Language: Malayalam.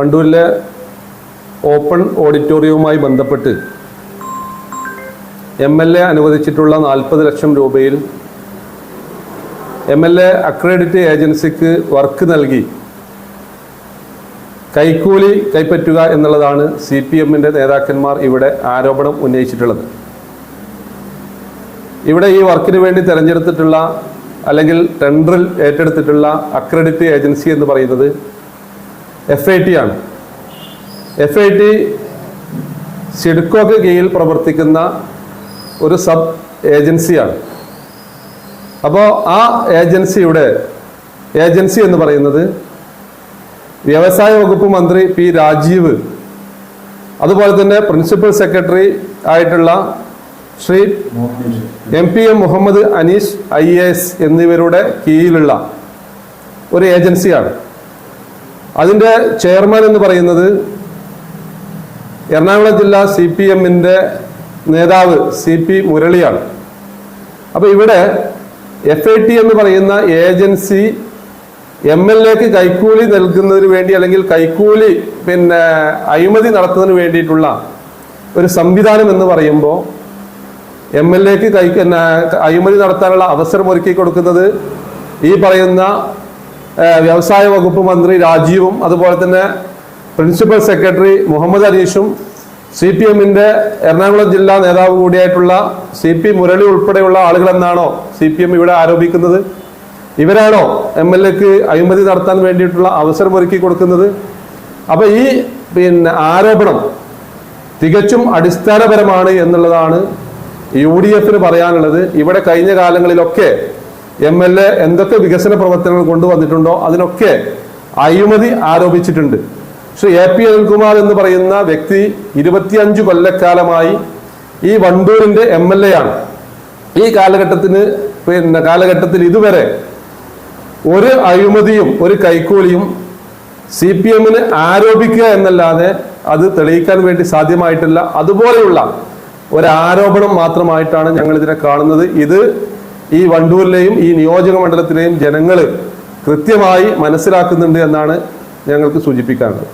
വണ്ടൂരിലെ ഓപ്പൺ ഓഡിറ്റോറിയവുമായി ബന്ധപ്പെട്ട് എം എൽ എ അനുവദിച്ചിട്ടുള്ള നാൽപ്പത് ലക്ഷം രൂപയിൽ എം എൽ എ അക്രഡിറ്റ് ഏജൻസിക്ക് വർക്ക് നൽകി കൈക്കൂലി കൈപ്പറ്റുക എന്നുള്ളതാണ് സി പി എമ്മിന്റെ നേതാക്കന്മാർ ഇവിടെ ആരോപണം ഉന്നയിച്ചിട്ടുള്ളത്. ഇവിടെ ഈ വർക്കിന് വേണ്ടി തിരഞ്ഞെടുത്തിട്ടുള്ള അല്ലെങ്കിൽ ടെൻഡറിൽ ഏറ്റെടുത്തിട്ടുള്ള അക്രഡിറ്റ് ഏജൻസി എന്ന് പറയുന്നത് എഫ് ഐ ടി ആണ്. എഫ് ഐ ടി സിഡ്കോക്ക് കീഴിൽ പ്രവർത്തിക്കുന്ന ഒരു സബ് ഏജൻസിയാണ് അപ്പോൾ ആ ഏജൻസിയുടെ ഏജൻസി എന്ന് പറയുന്നത് വ്യവസായ വകുപ്പ് മന്ത്രി പി രാജീവ് അതുപോലെ തന്നെ പ്രിൻസിപ്പൽ സെക്രട്ടറി ആയിട്ടുള്ള Shri M P M Muhammad Aneesh I S എന്നിവരുടെ കീഴിലുള്ള ഒരു ഏജൻസിയാണ്. അതിന്റെ ചെയർമാൻ എന്ന് പറയുന്നത് എറണാകുളം ജില്ലാ സി പി എമ്മിന്റെ നേതാവ് സി പി മുരളിയാണ്. അപ്പോൾ ഇവിടെ എഫ് ഐ ടി എന്ന് പറയുന്ന ഏജൻസി എം എൽ എക്ക് കൈക്കൂലി നൽകുന്നതിന് വേണ്ടി അല്ലെങ്കിൽ കൈക്കൂലി പിന്നെ അഴിമതി നടത്തുന്നതിന് വേണ്ടിയിട്ടുള്ള ഒരു സംവിധാനം എന്ന് പറയുമ്പോൾ എം എൽ എക്ക് കൈ അഴിമതി നടത്താനുള്ള അവസരം ഒരുക്കി കൊടുക്കുന്നത് ഈ പറയുന്ന വ്യവസായ വകുപ്പ് മന്ത്രി രാജീവും അതുപോലെ തന്നെ പ്രിൻസിപ്പൽ സെക്രട്ടറി മുഹമ്മദ് അനീഷും സി പി എമ്മിന്റെ എറണാകുളം ജില്ലാ നേതാവ് കൂടിയായിട്ടുള്ള സി പി മുരളി ഉൾപ്പെടെയുള്ള ആളുകളെന്നാണോ സി പി എം ഇവിടെ ആരോപിക്കുന്നത്? ഇവരാണോ എം എൽ എക്ക് അഴിമതി നടത്താൻ വേണ്ടിയിട്ടുള്ള അവസരം ഒരുക്കി കൊടുക്കുന്നത്? അപ്പൊ ഈ പിന്നെ ആരോപണം തികച്ചും അടിസ്ഥാനപരമാണ് എന്നുള്ളതാണ് യു ഡി എഫിന് പറയാനുള്ളത്. ഇവിടെ കഴിഞ്ഞ കാലങ്ങളിലൊക്കെ എം എൽ എ എന്തൊക്കെ വികസന പ്രവർത്തനങ്ങൾ കൊണ്ടുവന്നിട്ടുണ്ടോ അതിനൊക്കെ അഴിമതി ആരോപിച്ചിട്ടുണ്ട്. ശ്രീ എ പി അനിൽകുമാർ എന്ന് പറയുന്ന വ്യക്തി ഇരുപത്തിയഞ്ച് കൊല്ലക്കാലമായി ഈ വണ്ടൂരിന്റെ എം എൽ എ ആണ്. ഈ കാലഘട്ടത്തിന് പിന്നെ കാലഘട്ടത്തിൽ ഇതുവരെ ഒരു അഴിമതിയും ഒരു കൈക്കൂലിയും സി പി എമ്മിന് ആരോപിക്കുക എന്നല്ലാതെ അത് തെളിയിക്കാൻ വേണ്ടി സാധ്യമായിട്ടില്ല. അതുപോലെയുള്ള ഒരു ആരോപണം മാത്രമായിട്ടാണ് ഞങ്ങൾ ഇതിനെ കാണുന്നത്. ഇത് ഈ വണ്ടൂരിലെയും ഈ നിയോജക മണ്ഡലത്തിലെയും ജനങ്ങൾ കൃത്യമായി മനസ്സിലാക്കുന്നുണ്ട് എന്നാണ് ഞങ്ങൾക്ക് സൂചിപ്പിക്കാനുള്ളത്.